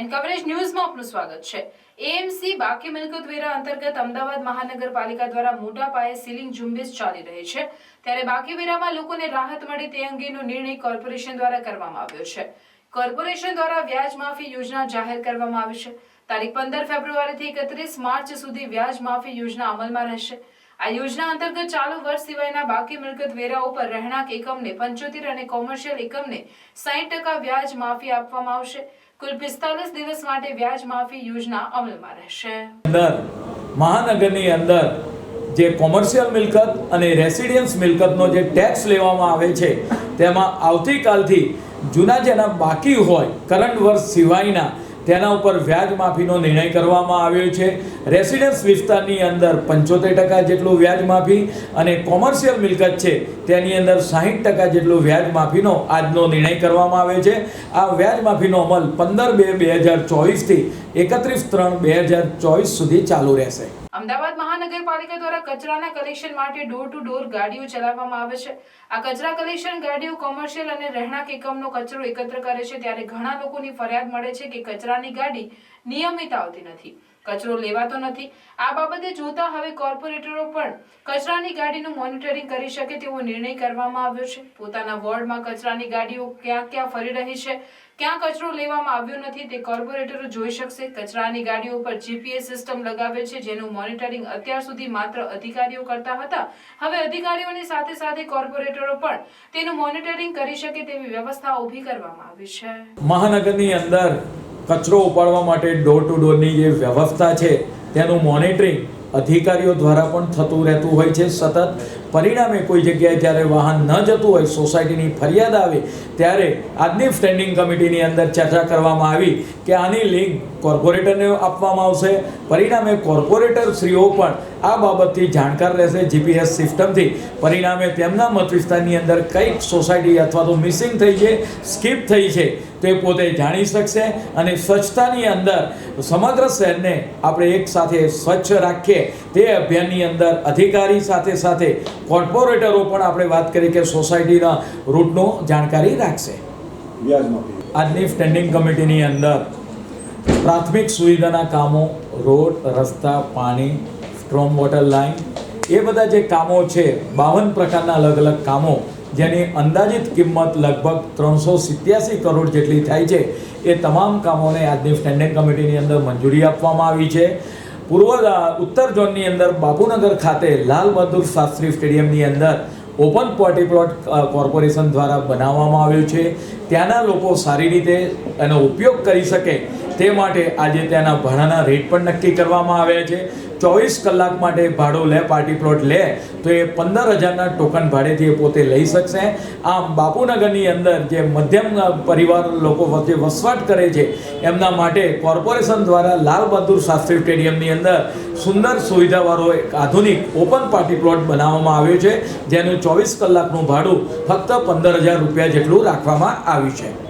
And coverage ન્યૂઝમાં આપનું સ્વાગત છે. એએમસી બાકી મિલકત વેરા અંતર્ગત અમદાવાદ મહાનગરપાલિકા દ્વારા મોટા પાયે સીલિંગ ઝુંબેશ ચાલી રહી છે. ત્યારે બાકી વેરામાં લોકોને રાહત મળે તે અંગેનો નિર્ણય કોર્પોરેશન દ્વારા કરવામાં આવ્યો છે. કોર્પોરેશન દ્વારા વ્યાજ માફી યોજના જાહેર કરવામાં આવી છે. તારીખ પંદર ફેબ્રુઆરીથી એકત્રીસ માર્ચ સુધી વ્યાજ માફી યોજના અમલમાં રહેશે. આ યોજના અંતર્ગત ચાલુ વર્ષ સિવાયના બાકી મિલકત વેરા ઉપર રહેણાંક એકમને પંચોતેર અને કોમર્શિયલ એકમને સાહીઠ ટકા વ્યાજ માફી આપવામાં આવશે. કુલ પિસ્તાલીસ દિવસ માટે વ્યાજ માફી યોજના અમલમાં રહેશે. અંદર મહાનગરની અંદર જે કોમર્શિયલ મિલકત અને રેસિડેન્સ મિલકતનો જે ટેક્સ લેવામાં આવે છે, તેમાં આવતીકાલથી જૂના જેના બાકી હોય, કરંટ વર્ષ સિવાયના તેના ઉપર વ્યાજ માફીનો નિર્ણય કરવામાં આવ્યો છે. રેસિડેન્સ વિસ્તારની અંદર પંચોતેર ટકા જેટલું વ્યાજ માફી અને કોમર્શિયલ મિલકત છે, તેની અંદર સાહીઠ ટકા જેટલું વ્યાજ માફીનો આજનો નિર્ણય કરવામાં આવે છે. આ વ્યાજ માફીનો અમલ પંદર બે બે હજાર ચોવીસથી એકત્રીસ ત્રણ બે હજાર ચોવીસ સુધી ચાલુ રહેશે. અમદાવાદ મહાનગરપાલિકા દ્વારા કચરાના કલેક્શન માટે ડોર ટુ ડોર ગાડીઓ ચલાવવામાં આવે છે. આ કચરા કલેક્શન ગાડીઓ કોમર્શિયલ અને રહેણાંક એકમનો કચરો એકત્ર કરે છે. ત્યારે ઘણા લોકોની ફરિયાદ મળે છે કે કચરાની ગાડી નિયમિત આવતી નથી. કચરો લેવાતો નથી. આ બાબતે જોતા હવે કોર્પોરેટરો પણ કચરાની ગાડીનું મોનિટરિંગ કરી શકે તેવો નિર્ણય કરવામાં આવ્યો છે. પોતાના વોર્ડમાં કચરાની ગાડીઓ ક્યાં ક્યાં ફરી રહી છે, ક્યાં કચરો લેવામાં આવ્યો નથી તે કોર્પોરેટરો જોઈ શકશે. કચરાની ગાડીઓ પર જીપીએસ સિસ્ટમ લગાવે છે, જેનું મોનિટરિંગ અત્યાર સુધી માત્ર અધિકારીઓ કરતા હતા. હવે અધિકારીઓની સાથે સાથે કોર્પોરેટરો પણ તેનું મોનિટરિંગ કરી શકે તેવી વ્યવસ્થા ઊભી કરવામાં આવી છે. મહાનગરની અંદર કચરો ઉપાડવા માટે ડોર ટુ ડોરની જે વ્યવસ્થા છે, તેનું મોનિટરિંગ અધિકારીઓ દ્વારા પણ થતું રહેતું હોય છે. સતત પરિણામે કોઈ જગ્યાએ જ્યારે વાહન ન જતું હોય, સોસાયટીની ફરિયાદ આવે, ત્યારે આજની સ્ટેન્ડિંગ કમિટીની અંદર ચર્ચા કરવામાં આવી કે આની લિંક કોર્પોરેટરને આપવામાં આવશે. પરિણામે કોર્પોરેટર શ્રીઓ પણ આ બાબતથી જાણકાર રહેશે જીપીએસ સિસ્ટમથી પરિણામે તેમના મત વિસ્તારની અંદર કંઈક સોસાયટી અથવા તો મિસિંગ થઈ છે સ્કીપ થઈ છે, તે પોતે જાણી શકશે અને સ્વચ્છતાની અંદર સમગ્ર શહેરને આપણે એક સાથે સ્વચ્છ રાખીએ, તે અભિયાનની અંદર અધિકારી સાથે સાથે કોર્પોરેટરો પણ આપણે વાત કરીએ કે સોસાયટીના રૂટનું જાણકારી રાખશે. આજની સ્ટેન્ડિંગ કમિટીની અંદર પ્રાથમિક સુવિધાના કામો રોડ રસ્તા પાણી સ્ટ્રોમ વોટર લાઇન એ બધા જે કામો છે બાવન પ્રકારના અલગ અલગ કામો જેની અંદાજિત કિંમત લગભગ ત્રણસો સિત્યાસી કરોડ જેટલી થાય છે એ તમામ કામોને આજની સ્ટેન્ડિંગ કમિટીની અંદર મંજૂરી આપવામાં આવી છે. પૂર્વ ઉત્તર ઝોનની અંદર બાપુનગર ખાતે લાલ બહાદુર શાસ્ત્રી સ્ટેડિયમની અંદર ઓપન પોર્ટી પ્લોટ કોર્પોરેશન દ્વારા બનાવવામાં આવ્યું છે. ત્યાંના લોકો સારી રીતે એનો ઉપયોગ કરી શકે તે માટે આજે ત્યાંના ભાડાના રેટ પણ નક્કી કરવામાં આવ્યા છે. ચોવીસ કલાક માટે ભાડું લે પાર્ટી પ્લોટ લે, તો એ પંદર હજારના ટોકન ભાડેથી એ પોતે લઈ શકશે. આમ બાપુનગરની અંદર જે મધ્યમ પરિવાર લોકો વચ્ચે વસવાટ કરે છે, એમના માટે કોર્પોરેશન દ્વારા લાલ બહાદુર શાસ્ત્રી સ્ટેડિયમની અંદર સુંદર સુવિધાવાળો એક આધુનિક ઓપન પાર્ટી પ્લોટ બનાવવામાં આવ્યો છે, જેનું ચોવીસ કલાકનું ભાડું ફક્ત પંદર હજાર રૂપિયા જેટલું રાખવામાં આવ્યું છે.